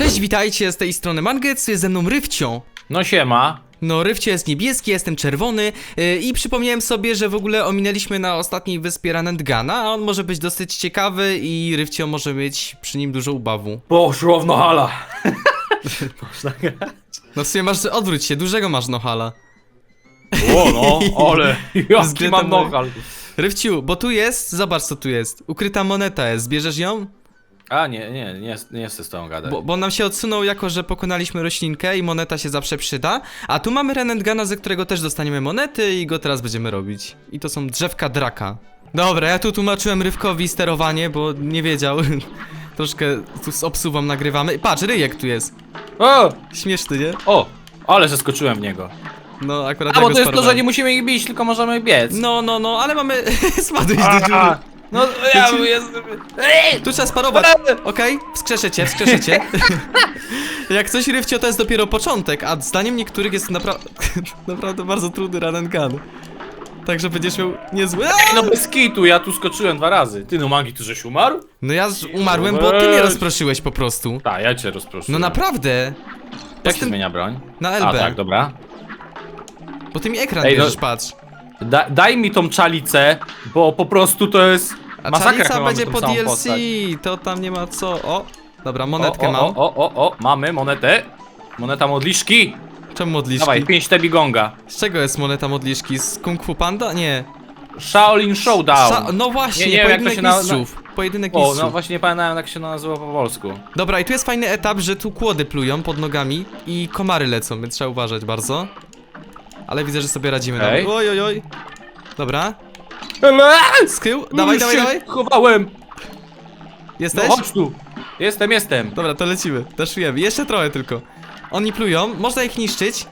Cześć, witajcie z tej strony Mangetsu, jest ze mną Rywcio. No siema. No, Rywcio jest niebieski, jestem czerwony yy, i przypomniałem sobie, że w ogóle ominęliśmy na ostatniej wyspie Ranendgana, a on może być dosyć ciekawy i Rywcio może mieć przy nim dużo ubawu. Poszło w nohala. Można grać. No w sumie masz, odwróć się, dużego masz nohala. O no, ale jaki Względem mam nohal. Rywciu, bo tu jest, zobacz co tu jest, ukryta moneta jest, zbierzesz ją? A nie, nie, nie, nie chcę z tobą gadać. Bo, bo nam się odsunął jako, że pokonaliśmy roślinkę i moneta się zawsze przyda, a tu mamy Renendgana, ze którego też dostaniemy monety i go teraz będziemy robić. I to są drzewka draka. Dobra, ja tu tłumaczyłem Rywkowi sterowanie, bo nie wiedział. Troszkę tu z obsuwą nagrywamy. Patrz, ryjek tu jest. O! Śmieszny, nie? O! Ale zeskoczyłem w niego. No akurat A ja bo go to jest to, że nie musimy ich bić, tylko możemy biec. No, no, no, ale mamy... Spadłeś do dziury. A, No ja Wiecie- jestem... Ej! Tu trzeba sparować. Okej, wskrzeszę cię, wskrzeszę cię. Jak coś rywcio, to jest dopiero początek, a zdaniem niektórych jest napra naprawdę bardzo trudny run and gun. Także będziesz miał niezły. Aaa! No bez kitu, ja tu skoczyłem dwa razy. Ty no Magi, ty żeś umarł? No ja z- umarłem, bo ty mnie rozproszyłeś po prostu. Tak, ja cię rozproszę. No naprawdę. Jak się zmienia broń? Na A LB. tak, dobra. Bo ty mi ekran Ej, no- bierzesz, patrz. Da, daj mi tą czalicę, bo po prostu to jest A masakra, Czalica jak będzie po samą DLC, postać. to tam nie ma co. O, dobra, O, monetkę o, mam. o, o, o, o, mamy monetę. Moneta modliszki. Czemu modliszki? Dawaj, 5 tebigonga. Z czego jest moneta modliszki? Z Kung Fu Panda? Nie. Shaolin Showdown. Sza- no właśnie, Nie, nie wiem, jak to pojedynek się na- na- mistrzów. Pojedynek O, mistrzów. no właśnie nie pamiętałem jak się nazywa po polsku. Dobra, i tu jest fajny etap, że tu kłody plują pod nogami i komary lecą, więc trzeba uważać bardzo. Ale widzę, że sobie radzimy. Dobra. Oj, oj, oj. Dobra. No Dawaj, dawaj, dawaj. Chowałem. Jesteś? No chodź tu. Jestem, jestem. Dobra, to lecimy. Daszujemy. Jeszcze trochę tylko. Oni plują, można ich niszczyć.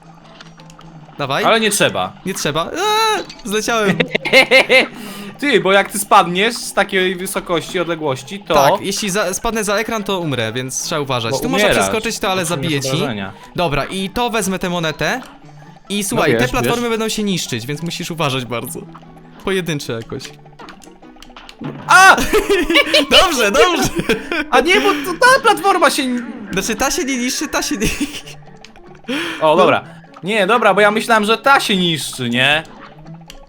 Dawaj. Ale nie trzeba. Nie trzeba. Eee, zleciałem. Ty, bo jak ty spadniesz z takiej wysokości, odległości, to... Tak, jeśli za, spadnę za ekran, to umrę, więc trzeba uważać. Bo tu można umierasz. przeskoczyć to, ale Otrzymujesz zabije ci. obrażenia. Dobra, i to wezmę tę monetę. I słuchaj, No wiesz, te platformy wiesz. będą się niszczyć, więc musisz uważać bardzo. Pojedyncze jakoś. A! Dobrze, dobrze. A nie, bo to ta platforma się... Znaczy ta się nie niszczy, ta się nie... O, dobra. Nie, dobra, bo ja myślałem, że ta się niszczy, nie?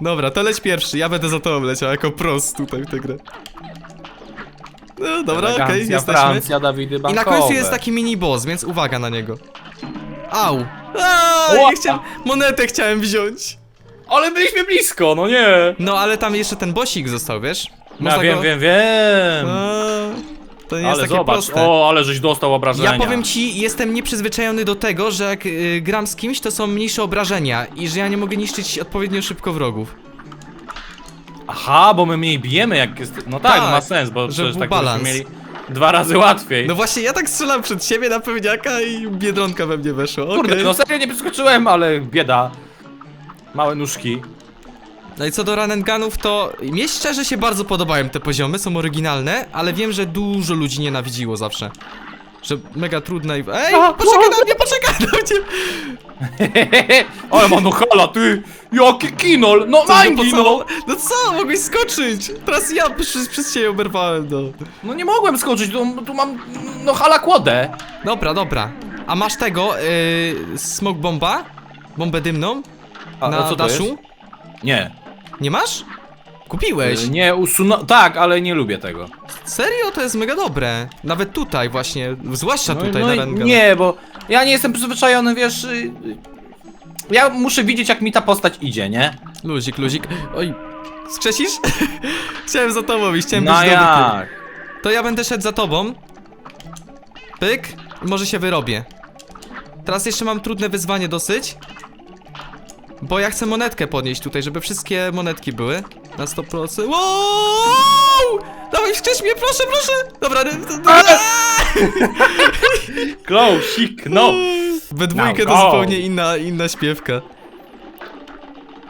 Dobra, to leć pierwszy, ja będę za tobą leciał jako pros tutaj w tę grę. No dobra, okej, Elegancja, jesteśmy. Francja, Dawidy I bankowe. na końcu jest taki mini boss, więc uwaga na niego. Au! Aaa, Ła! nie chciałem, monetę chciałem wziąć. Ale byliśmy blisko, no nie. No ale tam jeszcze ten bossik został, wiesz? Ja wiem, go... wiem, wiem. Aaa, to nie jest ale takie zobacz, proste. o, ale żeś dostał obrażenia. Ja powiem ci, jestem nieprzyzwyczajony do tego, że jak y, gram z kimś, to są mniejsze obrażenia i że ja nie mogę niszczyć odpowiednio szybko wrogów. Aha, bo my mniej bijemy jak jest... No tak, Tak, ma sens, bo przecież był tak byśmy balans. mieli dwa razy łatwiej. No właśnie, ja tak strzelam przed siebie na pewniaka i biedronka we mnie weszła. Kurde, okej. no serio nie przeskoczyłem, ale bieda. Małe nóżki. No i co do gunów, to mnie szczerze się bardzo podobają te poziomy, są oryginalne, ale wiem, że dużo ludzi nienawidziło zawsze. Że mega trudne i... Ej, poczekaj na mnie, poczekaj na mnie! ale ma no hala, ty! Jaki kinol! No Co, mangi, no, no! no co, mogłeś skoczyć! Teraz ja przez, przez ciebie oberwałem, no. No nie mogłem skoczyć, tu, tu mam no hala kłodę. Dobra, dobra. A masz tego, yy, smoke bomba? Bombę dymną? A, na a co to daszu? jest? Nie. Nie masz? Kupiłeś. Y, Nie usuno... Tak, ale nie lubię tego. Serio? To jest mega dobre. Nawet tutaj właśnie, zwłaszcza No, tutaj no na i Rengan. Nie, bo ja nie jestem przyzwyczajony, wiesz... y, y, Ja muszę widzieć, jak mi ta postać idzie, nie? Luzik, luzik. Oj, skrzesisz? chciałem za tobą iść, chciałem No być dobry. jak? To ja będę szedł za tobą. Pyk. I może się wyrobię. Teraz jeszcze mam trudne wyzwanie dosyć. Bo ja chcę monetkę podnieść tutaj, żeby wszystkie monetki były. Na 100%. Wow! Dawaj, wskrzesz mnie, proszę, proszę! Dobra, ry- Close, no! We dwójkę to Now go. zupełnie inna, inna śpiewka.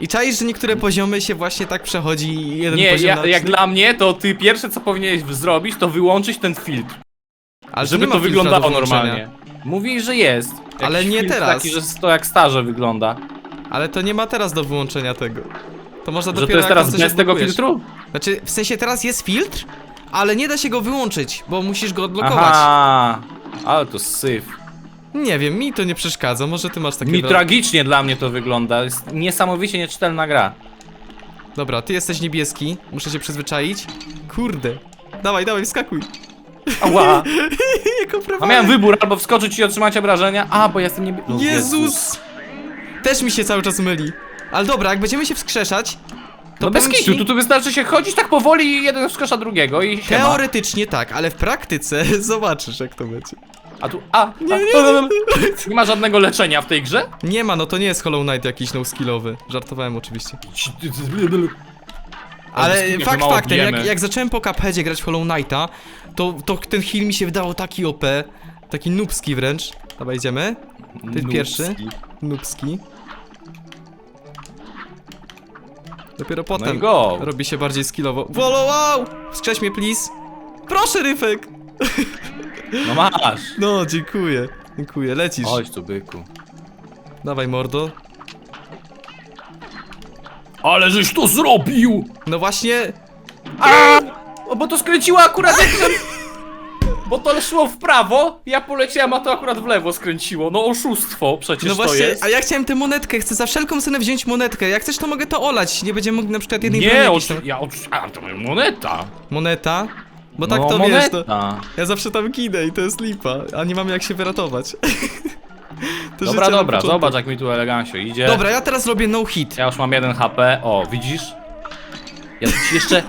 I czaisz, że niektóre poziomy się właśnie tak przechodzi jeden Nie, poziom ja, na jak dla mnie, to ty pierwsze co powinieneś zrobić, to wyłączyć ten filtr. Ale żeby nie ma to filtra do wyglądało normalnie. Mówi, że jest. Ale Jakiś nie filtr teraz. Taki, że to jak starze wygląda. Ale to nie ma teraz do wyłączenia tego. To można Że to dopiero jest jak teraz coś bez tego odblokujesz. filtru? Znaczy, w sensie teraz jest filtr, ale nie da się go wyłączyć, bo musisz go odblokować. Aha. Ale to syf. Nie wiem, mi to nie przeszkadza, może ty masz takie... Mi tragicznie dla mnie to wygląda. Jest niesamowicie nieczytelna gra. Dobra, ty jesteś niebieski, muszę się przyzwyczaić. Kurde. Dawaj, dawaj, wskakuj. Ała! Jako A miałem wybór, albo wskoczyć i otrzymać obrażenia. A, bo ja jestem niebie... No, Jezus! Też mi się cały czas myli. Ale dobra, jak będziemy się wskrzeszać, to No bez powiem kitu, ci, tu, tu wystarczy się chodzić tak powoli i jeden wskrzesza drugiego i siema. Teoretycznie tak, ale w praktyce zobaczysz jak to będzie. A tu, a, Nie, a, nie, a, nie. nie ma żadnego leczenia w tej grze? Nie ma, no to nie jest Hollow Knight jakiś no-skillowy. Żartowałem oczywiście. Ale Że fakt mało faktem, jak, bijemy. jak zacząłem po Cupheadzie grać w Hollow Knighta, to, to ten heal mi się wydawał taki OP, taki nubski wręcz. Dobra, idziemy. Ty pierwszy. Nubski. Dopiero No i potem go. robi się bardziej skillowo. Wow, wow! Wskrześ mnie, please! Proszę, Ryfek! No masz. No, dziękuję. Dziękuję, lecisz. Chodź tu, byku. Dawaj, mordo. Ale żeś to zrobił! No właśnie, A! O, bo to skręciło akurat jak. Bo to szło w prawo, ja poleciałem, a to akurat w lewo skręciło. No oszustwo przecież no to właśnie, jest. a ja chciałem tę monetkę, chcę za wszelką cenę wziąć monetkę. Jak chcesz, to mogę to olać. Nie będziemy mogli na przykład jednej broni Nie, jakiejś tam... ja oczy... A, to moneta. Moneta? Bo tak no, to moneta. wiesz, to... Ja zawsze tam ginę i to jest lipa, a nie mamy jak się wyratować. To Dobra, na dobra, zobacz jak mi tu elegancio idzie. Dobra, ja teraz robię no hit. Ja już mam jeden HP. O, widzisz? Ja tu ci jeszcze...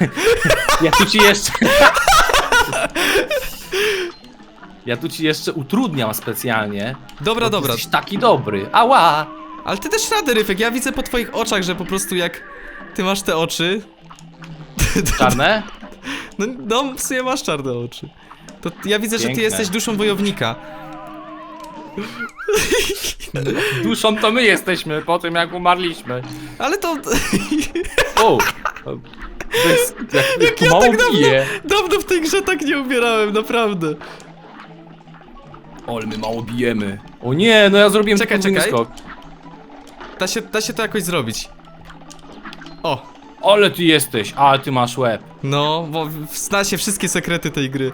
ja tu ci jeszcze... ja tu ci jeszcze utrudniam specjalnie. Dobra, bo ty dobra. Jesteś taki dobry. Ała! Ale ty też rady, Ryfek, ja widzę po twoich oczach, że po prostu jak ty masz te oczy... Czarne? No, no w sumie masz czarne oczy. To ja widzę, że ty Piękne. jesteś duszą wojownika. Duszą to my jesteśmy po tym jak umarliśmy. Ale to... O! Bez, jak, jak ja mało tak dawno, bije. dawno w tej grze tak nie umierałem, naprawdę. O, ale my mało bijemy. O nie, no ja zrobiłem Czekaj, podwójny czekaj. skok. Da się, da się to jakoś zrobić. O, Ale ty jesteś, ale ty masz łeb. no, bo zna się wszystkie sekrety tej gry.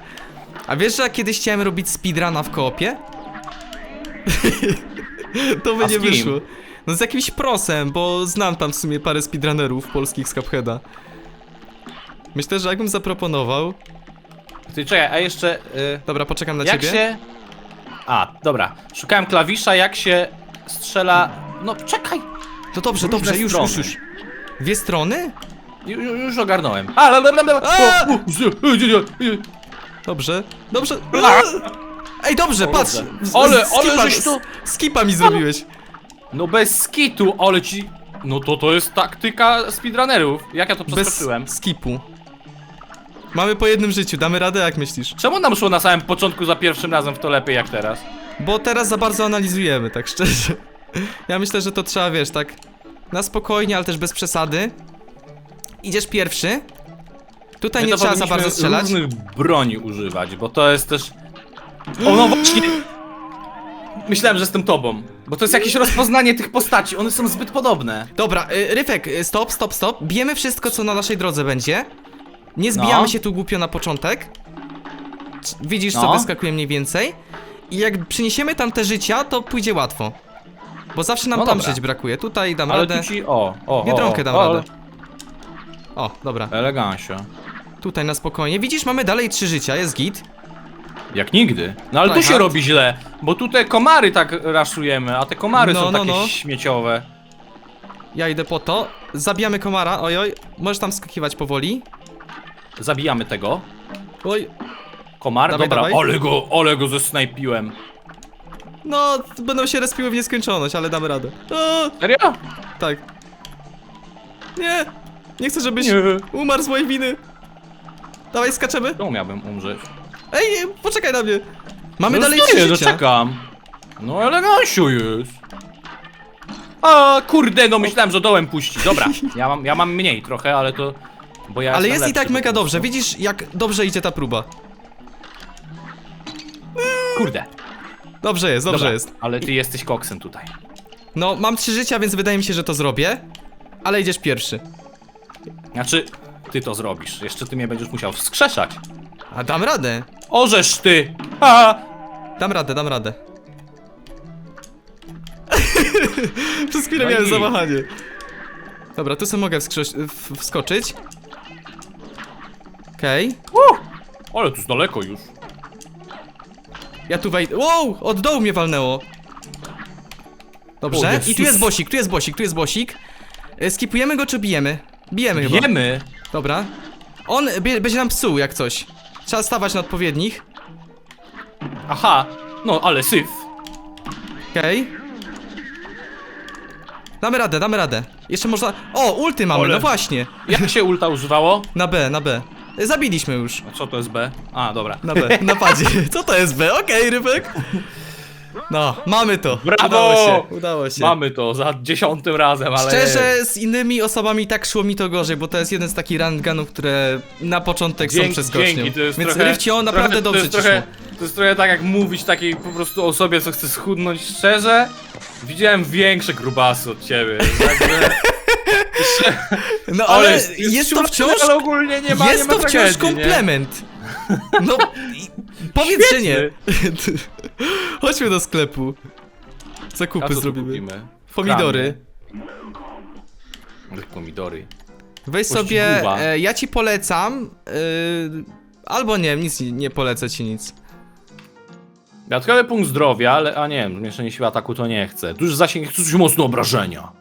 A wiesz, że ja kiedyś chciałem robić speedruna w koopie? to by A z nie kim? wyszło. No z jakimś prosem, bo znam tam w sumie parę speedrunnerów polskich z Cupheada. Myślę, że jakbym zaproponował... Ty czekaj, a jeszcze... Y, Dobra, poczekam na jak ciebie. się... A, dobra. Szukałem klawisza, jak się strzela... No, czekaj! To dobrze, Różne dobrze, już, strony. już, już. Dwie strony? Ju, ju- już ogarnąłem. A, ale, ale, ale, A! o, u, z- y, y, y, y. Dobrze, dobrze. A! Ej, dobrze, O, patrz! dobrze. Z- Ale- z- ale skipa- żeś z- Skipa mi zrobiłeś. No bez skitu, ale ci... No to to jest taktyka speedrunnerów. Jak ja to przeskoczyłem? Bez skipu. Mamy po jednym życiu, damy radę, jak myślisz? Czemu nam szło na samym początku za pierwszym razem w to lepiej jak teraz? Bo teraz za bardzo analizujemy, tak szczerze. Ja myślę, że to trzeba, wiesz, tak na spokojnie, ale też bez przesady. Idziesz pierwszy. Tutaj My nie to trzeba za powinniśmy bardzo strzelać. różnych broni używać, bo to jest też... O no właśnie! Myślałem, że jestem tobą, bo to jest jakieś rozpoznanie tych postaci, one są zbyt podobne. Dobra, y, Ryfek, y, stop, stop, stop. Bijemy wszystko, co na naszej drodze będzie. Nie zbijamy No. się tu głupio na początek. C- Widzisz, co No. wyskakuje mniej więcej. I jak przyniesiemy tam te życia, to pójdzie łatwo. Bo zawsze nam No tam dobra. żyć brakuje. Tutaj dam Ale radę. tu ci... O, o, Biedronkę o, dam o, radę. O, dobra. Elegancio. Tutaj na spokojnie. Widzisz, mamy dalej trzy życia, jest git. Jak nigdy. No ale tu Tryhard. się robi źle, bo tu te komary tak raszujemy, a te komary No, są no, takie no. śmieciowe. Ja idę po to. Zabijamy komara, ojoj. Możesz tam skakiwać powoli. Zabijamy tego. Oj, Komar, Dawaj, dobra, dawaj. ale go, ale go zesnajpiłem. no, będą się respiły w nieskończoność, ale damy radę. O, Serio? tak. Nie, nie chcę, żebyś Nie. umarł z mojej winy. Dawaj, skaczemy. Czemu miałbym umrzeć? Ej, poczekaj na mnie. Mamy no dalej stoję, trzy no życia. czekam. No elegancio jest. A kurde, no myślałem, że dołem puści. Dobra, ja mam, ja mam mniej trochę, ale to... Bo ja Ale jestem jest i tak mega prostu. dobrze. Widzisz, jak dobrze idzie ta próba. Kurde. Dobrze jest, dobrze Dobra, jest. Ale ty jesteś koksem tutaj. No, mam trzy życia, więc wydaje mi się, że to zrobię. Ale idziesz pierwszy. Znaczy, ty to zrobisz. Jeszcze ty mnie będziesz musiał wskrzeszać. A dam radę. Orzesz ty! Ha! Dam radę, dam radę. Przez chwilę No miałem i- zawahanie. Dobra, tu sobie mogę w- wskoczyć. Okej. Uh! Ale tu jest daleko już. Ja tu wejdę. Wow! Od dołu mnie walnęło. O Dobrze. Jezus. I tu jest bosik, tu jest bosik, tu jest bosik. E, Skipujemy go czy bijemy? Bijemy chyba. Wiemy. Dobra. On bie- będzie nam psuł jak coś. Trzeba stawać na odpowiednich. Aha. No, ale syf. Okej. Damy radę, damy radę. Jeszcze można... O, ulty mamy, Ole. no właśnie. Jak się ulta używało? Na B, na B. Zabiliśmy już. A co to jest B? A, dobra. Na B, na padzie. Co to jest B? Okej, rybek. No, mamy to. Brawo! Udało się, udało się. Mamy to za dziesiątym razem, ale... Szczerze, z innymi osobami tak szło mi to gorzej, bo to jest jeden z takich run gunów, które na początek są Dzięki, przeskocznią. dzięki, to jest Więc trochę, Rywcio, naprawdę trochę, dobrze to jest ci trochę, szło. To jest trochę tak jak mówić takiej po prostu osobie, co chce schudnąć szczerze. Widziałem większe grubasy od ciebie, także... No ale jest, jest, to wciąż... Ale ogólnie nie ma, jest nie ma to wciąż tragedii, komplement. No, powiedz, że nie. Chodźmy do sklepu. A Zakupy co tu zrobimy. kupimy? Pomidory. kramie. Pomidory. Weź sobie, e, ja ci polecam, e, albo nie, nic nie- nie polecę ci nic. Dodatkowy punkt zdrowia, ale... A nie, zmniejszenie siły ataku to nie chcę. Duży zasięg, chcę coś mocno obrażenia.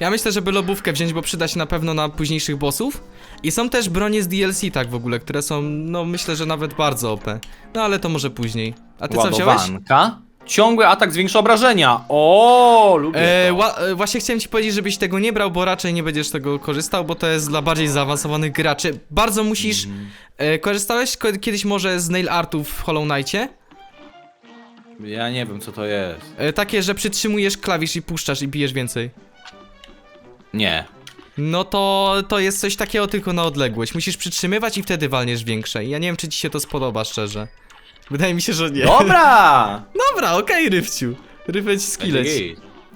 Ja myślę, żeby lobówkę wziąć, bo przyda się na pewno na późniejszych bossów. I są też bronie z DLC tak w ogóle, które są, no myślę, że nawet bardzo OP. No ale to może później. A ty co wziąłeś? Ładowanka. Ciągły atak zwiększa obrażenia. O, lubię E, to. ła, e, właśnie chciałem ci powiedzieć, żebyś tego nie brał, bo raczej nie będziesz tego korzystał, bo to jest dla bardziej zaawansowanych graczy. Bardzo musisz... Mhm. E, korzystałeś ko- kiedyś może z nail artów w Hollow Knightie? Ja nie wiem co to jest. E, takie, że przytrzymujesz klawisz i puszczasz i bijesz więcej. Nie. No to, to jest coś takiego tylko na odległość. Musisz przytrzymywać i wtedy walniesz większe. I ja nie wiem, czy ci się to spodoba, szczerze. Wydaje mi się, że nie. Dobra! Dobra, okej, Rywciu. Ryweć skilleć.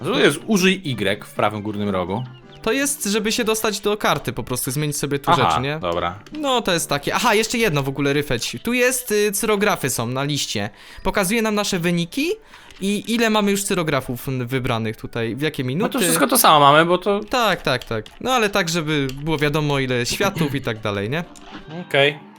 A Co to jest użyj Y w prawym górnym rogu? To jest, żeby się dostać do karty po prostu, zmienić sobie tu Aha, rzeczy, nie? dobra. No, to jest takie. Aha, jeszcze jedno w ogóle, Ryfeć. Tu jest, y, cyrografy są na liście. Pokazuje nam nasze wyniki i ile mamy już cyrografów n- wybranych tutaj, w jakie No minuty. to wszystko to samo mamy, bo to... Tak, tak, tak. No ale tak, żeby było wiadomo ile światów i tak dalej, nie? Okej.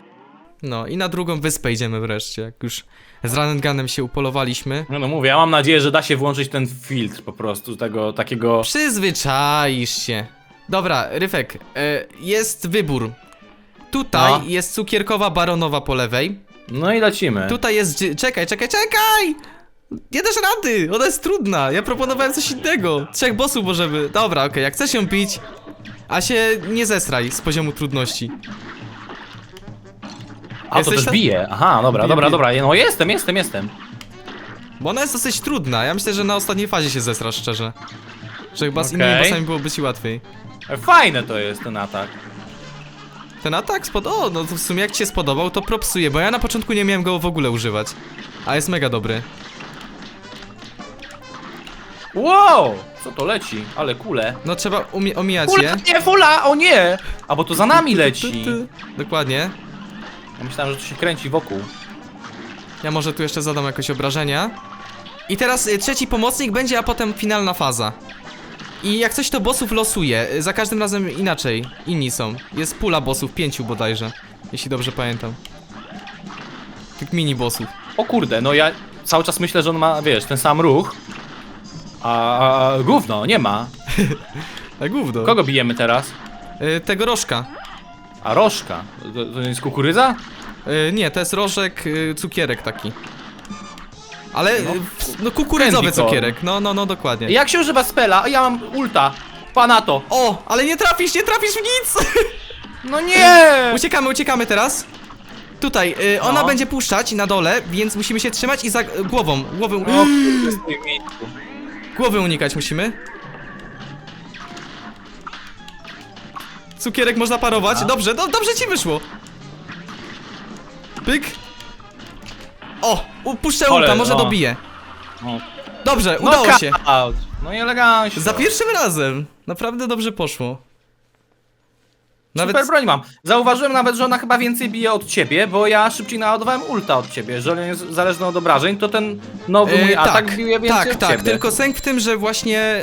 No i na drugą wyspę idziemy wreszcie, jak już z Ranenganem się upolowaliśmy. No, no mówię, ja mam nadzieję, że da się włączyć ten filtr po prostu, tego takiego... Przyzwyczaisz się. Dobra, Ryfek, e, jest wybór. Tutaj No. jest cukierkowa baronowa po lewej. No i lecimy. Tutaj jest. dzi- Czekaj, czekaj, czekaj! Nie dasz rady! Ona jest trudna. Ja proponowałem coś innego. Trzech bossów możemy. Dobra, okej, jak chcesz ją pić, a się nie zesraj z poziomu trudności. A to jesteś też tam? bije. Aha, dobra, Bije, dobra, bije. dobra. No jestem, jestem, jestem. Bo ona jest dosyć trudna. Ja myślę, że na ostatniej fazie się zesrasz, szczerze. Że chyba z Okej. innymi bossami byłoby ci łatwiej. Fajne to jest ten atak. Ten atak spod... O, no to w sumie jak ci się spodobał, to propsuje, bo ja na początku nie miałem go w ogóle używać. A jest mega dobry. Wow! Co to leci? Ale kule. No trzeba umie omijać Fula, je. nie, fula! O nie! A bo to za nami leci. Dokładnie. Ja myślałem, że to się kręci wokół. Ja może tu jeszcze zadam jakoś obrażenia. I teraz y, trzeci pomocnik będzie, a potem finalna faza. I jak coś to bossów losuje, y, za każdym razem inaczej, inni są. Jest pula bossów, pięciu bodajże, jeśli dobrze pamiętam. Tych mini bossów. O kurde, no ja cały czas myślę, że on ma, wiesz, ten sam ruch. A, a gówno, nie ma. Gówno. Kogo bijemy teraz? Y, tego rożka. A rożka. To, to jest kukurydza? Y, nie, to jest rożek, y, cukierek taki. Ale, No, no, no kukurydzowy candy corn. cukierek, no, no, no, dokładnie. Jak się używa spela? A ja mam ulta. Pana to. O, ale nie trafisz, nie trafisz w nic! No nie! Uciekamy, uciekamy teraz. Tutaj, y, ona No. będzie puszczać na dole, więc musimy się trzymać i za głową, głową, O unikać musimy. Cukierek można parować, dobrze, do, dobrze ci wyszło. Pyk. O, upuszczę Ale, ulta, może no. dobije. No. Dobrze, udało się. Knockout. No i elegancko. Za pierwszym razem, naprawdę dobrze poszło. Nawet- Super broń mam. Zauważyłem nawet, że ona chyba więcej bije od ciebie, bo ja szybciej naładowałem ulta od ciebie. Jeżeli jest zależny od obrażeń, to ten nowy mój E, atak bije więcej tak, od tak, ciebie. tylko sęk w tym, że właśnie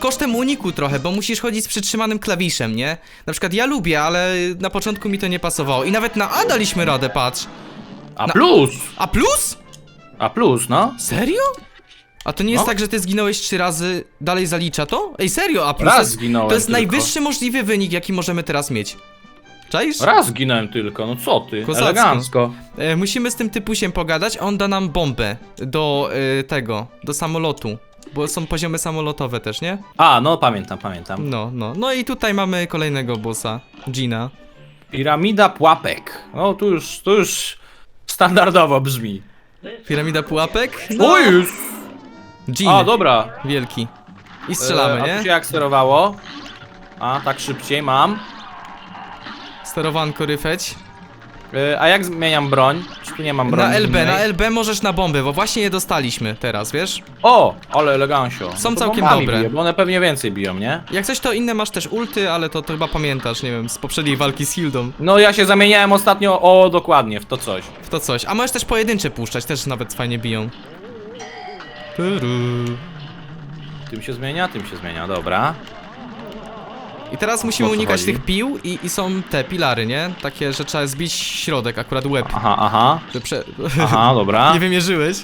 kosztem uniku trochę, bo musisz chodzić z przytrzymanym klawiszem, nie? Na przykład ja lubię, ale na początku mi to nie pasowało. I nawet na A daliśmy radę, patrz. A na- plus! A plus? A plus, no. Serio? A to nie jest No. tak, że ty zginąłeś trzy razy, dalej zalicza to? Ej, serio, a plus Raz jest, zginąłem to jest tylko. najwyższy możliwy wynik, jaki możemy teraz mieć. Czaisz? Raz zginąłem tylko, no co ty? Kozacko. Elegancko. E, musimy z tym typusiem pogadać, on da nam bombę do e, tego, do samolotu. Bo są poziomy samolotowe też, nie? A, no pamiętam, pamiętam. No, no. No i tutaj mamy kolejnego bossa, Gina. Piramida pułapek. No tu już, tu już standardowo brzmi. Piramida pułapek? O już! Gin, A, dobra. wielki. I strzelamy, E, A tu nie? się jak sterowało? A, tak szybciej mam. Sterowanko ryfeć. E, A jak zmieniam broń? Czy tu nie mam broni? Na LB, innej? na LB możesz na bomby, bo właśnie je dostaliśmy teraz, wiesz? O, ale elegancio. Są No to całkiem bombami dobre. Bije, bo one pewnie więcej biją, nie? Jak coś to inne masz też ulty, ale to, to chyba pamiętasz, nie wiem, z poprzedniej walki z Hildą. No ja się zamieniałem ostatnio, o dokładnie, w to coś. W to coś. A możesz też pojedyncze puszczać, też nawet fajnie biją. Turu. Tym się zmienia, tym się zmienia, dobra. I teraz musimy O co unikać chodzi? tych pił i, i są te pilary, nie? Takie, że trzeba zbić środek, akurat łeb. Aha, aha, Że prze... aha, dobra. Nie wymierzyłeś?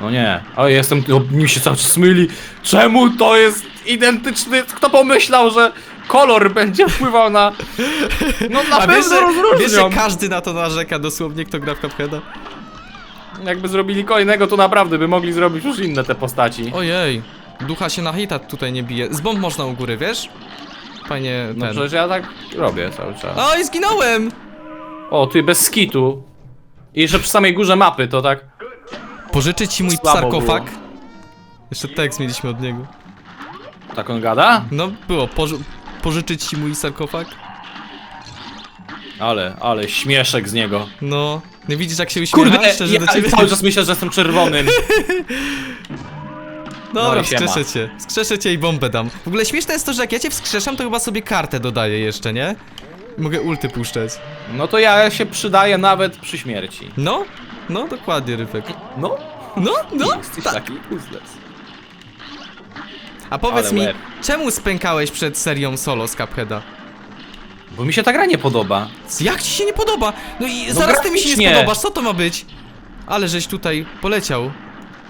No nie. O, jestem, o, mi się cały czas myli. Czemu to jest identyczny? Kto pomyślał, że kolor będzie wpływał na... No na A wiesz, pewno że, wiesz, że rozróżnią. każdy na to narzeka dosłownie, kto gra w Cupheada? Jakby zrobili ko innego, to naprawdę by mogli zrobić już inne te postaci. Ojej, ducha się na hita tutaj nie bije. Z bomb można u góry, wiesz? Fajnie No ten. przecież ja tak robię cały czas. Oj, zginąłem! O, ty bez skitu. I jeszcze przy samej górze mapy, to tak... Pożyczyć ci mój Słabo sarkofag? Jeszcze tekst mieliśmy od niego. Tak on gada? No, było, poży pożyczyć ci mój sarkofag? Ale, ale śmieszek z niego. No, nie widzisz jak się uśmiecha? Kurde, Szczerze ja do ciebie? cały czas myślę, że jestem czerwonym. Dobra, No i siema. wskrzeszę cię. Wskrzeszę cię i bombę dam. W ogóle śmieszne jest to, że jak ja cię wskrzeszam, to chyba sobie kartę dodaję jeszcze, nie? Mogę ulty puszczać. No to ja się przydaję nawet przy śmierci. No, no dokładnie, Ryfek. No, No, no, jesteś tak. taki useless. A powiedz Ale mi, łeb. czemu spękałeś przed serią solo z Cupheada? Bo mi się ta gra nie podoba. Jak ci się nie podoba? No i No zaraz ty mi się nie graficznie. spodobasz, co to ma być? Ale żeś tutaj poleciał.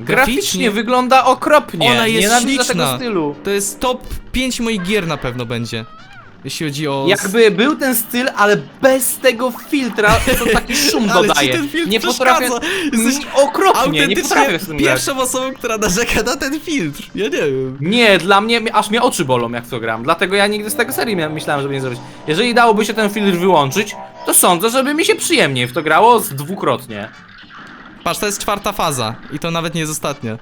Graficznie wygląda okropnie. Ona jest Nienawidzę śliczna. tego stylu. To jest top 5 moich gier na pewno będzie. Jeśli chodzi o... Jakby był ten styl, ale bez tego filtra, to taki szum Ale ci dodaje. ten filtr nie potrafię. przeszkadza. Jesteś Okropnie, nie Autentycznie potrafię z tym grać. pierwszą osobą, która narzeka na ten filtr. Ja nie wiem. Nie, dla mnie aż mnie oczy bolą jak to gram. Dlatego ja nigdy z tego serii mia- myślałem, żeby nie zrobić. Jeżeli dałoby się ten filtr wyłączyć, to sądzę, żeby mi się przyjemniej w to grało z dwukrotnie. Patrz, to jest czwarta faza i to nawet nie jest ostatnia.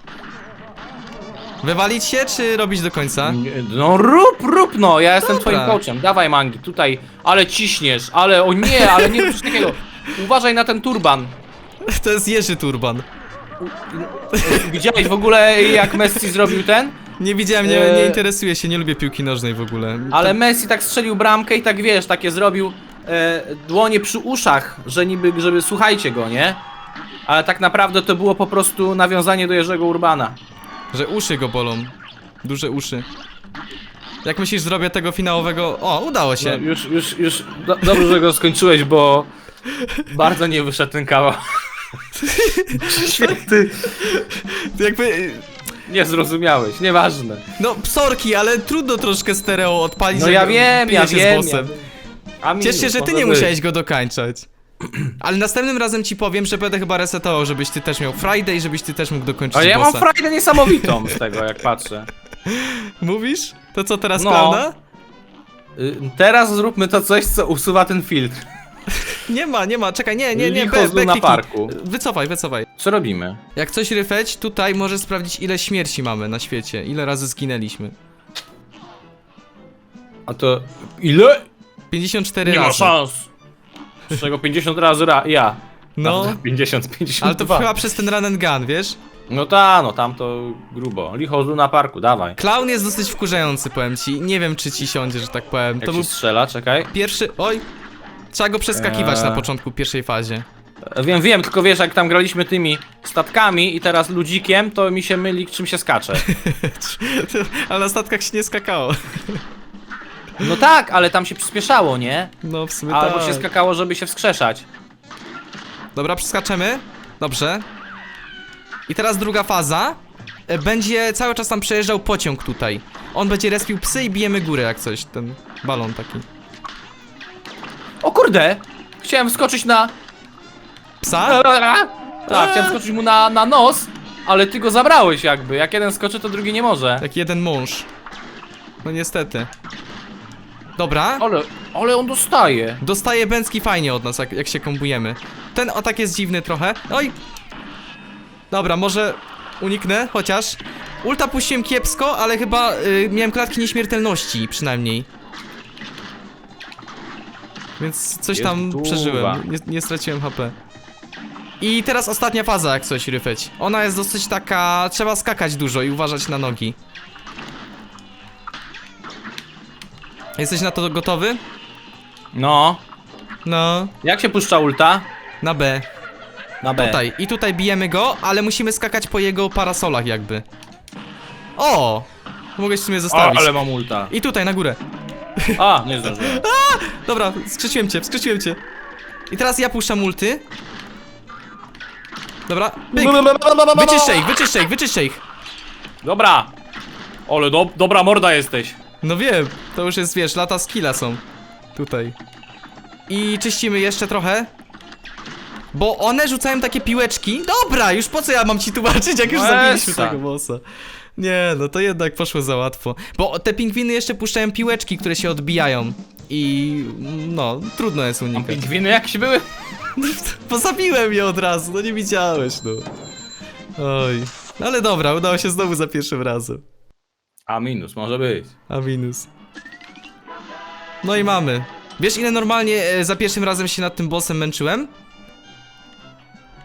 Wywalić się, czy robić do końca? No rób, rób no, ja jestem Dobra. twoim coachem. Dawaj mangi, tutaj, ale ciśniesz, ale o nie, ale nie coś takiego. Uważaj na ten turban. To jest Jerzy Turban. Widziałeś w ogóle jak Messi zrobił ten? Nie widziałem, nie, Eee. nie interesuję się, nie lubię piłki nożnej w ogóle. Ale Messi tak strzelił bramkę i tak wiesz, takie zrobił e, dłonie przy uszach, że niby, żeby słuchajcie go, nie? Ale tak naprawdę to było po prostu nawiązanie do Jerzego Urbana. Że uszy go bolą. Duże uszy. Jak myślisz, zrobię tego finałowego... O, udało No, się. już, już, już do, dobrze, że go skończyłeś, bo bardzo nie wyszedł ten kawał. Świetny. Jakby... y, Nie zrozumiałeś, nieważne. No, psorki, ale trudno troszkę stereo odpalić, No ja wiem, ja wiem. z bossem. A mi Ciesz się, że ty nie być. musiałeś go dokańczać. Ale następnym razem ci powiem, że będę chyba resetował, żebyś ty też miał Friday i żebyś ty też mógł dokończyć Ale ja mam bossa. frajdę niesamowitą z tego, jak patrzę. Mówisz? To co teraz, No. prawda? Y, Teraz zróbmy to coś, co usuwa ten filtr. Nie ma, nie ma, czekaj, nie, nie, nie, Licho be, z be Luna kliknij. Parku. Wycofaj, wycofaj. Co robimy? Jak coś ryfeć, tutaj możesz sprawdzić ile śmierci mamy na świecie, ile razy zginęliśmy. A to ile? 54 Nie ma razy. szans. Z czego 50 razy ra ja. No, A, 50, 52. ale to chyba przez ten run and gun, wiesz? No ta, no tam to grubo. Licho z Luna Parku, dawaj. Klaun jest dosyć wkurzający, powiem ci. Nie wiem, czy ci siądzie, że tak powiem. Jak To był strzela, czekaj. pierwszy... Oj! Trzeba go przeskakiwać Eee. na początku pierwszej fazie. E, Wiem, wiem, tylko wiesz, jak tam graliśmy tymi statkami i teraz ludzikiem, to mi się myli, czym się skacze. Ale na statkach się nie skakało. No tak, ale tam się przyspieszało, nie? No, w sumie Albo tak. się skakało, żeby się wskrzeszać. Dobra, przeskaczemy. Dobrze. I teraz druga faza. E, Będzie cały czas tam przejeżdżał pociąg tutaj. On będzie respił psy i bijemy górę jak coś, ten balon taki. O kurde! Chciałem skoczyć na... Psa? Tak, chciałem skoczyć mu na, na nos, ale ty go zabrałeś jakby. Jak jeden skoczy, to drugi nie może. Jak jeden mąż. No niestety. Dobra. Ale, ale on dostaje. Dostaje Bęcki fajnie od nas, jak, jak się kombujemy. Ten atak jest dziwny trochę. Oj! Dobra, może uniknę, chociaż. Ulta puściłem kiepsko, ale chyba y, miałem klatki nieśmiertelności przynajmniej. Więc coś Jest tam duwa. przeżyłem. Nie, nie straciłem HP. I teraz ostatnia faza, jak coś ryfeć. Ona jest dosyć taka. Trzeba skakać dużo i uważać na nogi. Jesteś na to gotowy? No. No, Jak się puszcza ulta? na B. Na B. Tutaj. I tutaj bijemy go, ale musimy skakać po jego parasolach jakby. O! Mogę się w sumie O, zostawić. ale mam ulta. I tutaj, na górę. A, nie zdążyłem. Dobra, skrzeciłem cię, skrzeciłem cię. I teraz ja puszczam ulty. Dobra, pyk. Wyczyszczę ich, wyczyszczę ich, wyczyszczę ich. Dobra. Ale do, dobra morda jesteś. No wiem, to już jest, wiesz, lata skilla są. Tutaj. I czyścimy jeszcze trochę. Bo one rzucają takie piłeczki. Dobra, już po co ja mam ci tłumaczyć, jak już No zabiliśmy tego bossa. Nie, no to jednak poszło za łatwo. Bo te pingwiny jeszcze puszczają piłeczki, które się odbijają. I no, trudno jest unikać. pingwiny jakieś były? Bo zabiłem je od razu, no nie widziałeś, no. Oj. No ale dobra, udało się znowu za pierwszym razem. A minus, może być. A minus. No i mamy. Wiesz ile normalnie e, za pierwszym razem się nad tym bossem męczyłem?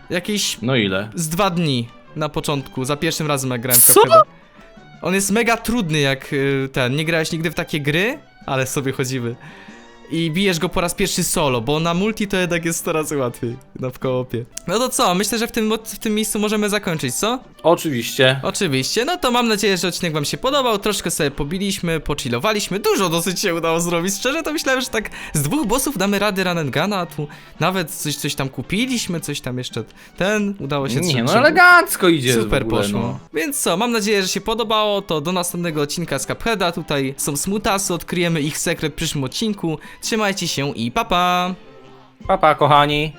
Jakieś No ile? z dwa dni na początku, za pierwszym razem jak grałem. Co? Cupheada. On jest mega trudny jak y, ten, nie grałeś nigdy w takie gry, ale sobie chodzimy. I bijesz go po raz pierwszy solo, bo na multi to jednak jest 100 razy łatwiej, na w koopie. No to co, myślę, że w tym, w tym miejscu możemy zakończyć, co? Oczywiście. Oczywiście, no to mam nadzieję, że odcinek wam się podobał, troszkę sobie pobiliśmy, pochillowaliśmy, dużo dosyć się udało zrobić, szczerze to myślałem, że tak z dwóch bossów damy and guna, a tu nawet coś, coś tam kupiliśmy, coś tam jeszcze, ten, udało się Nie, no elegancko idzie Super ogóle, poszło. No. Więc co, mam nadzieję, że się podobało. To do następnego odcinka z Cupheada. Tutaj są smutasy, odkryjemy ich sekret w przyszłym odcinku. Trzymajcie się i papa! Pa. Papa, kochani.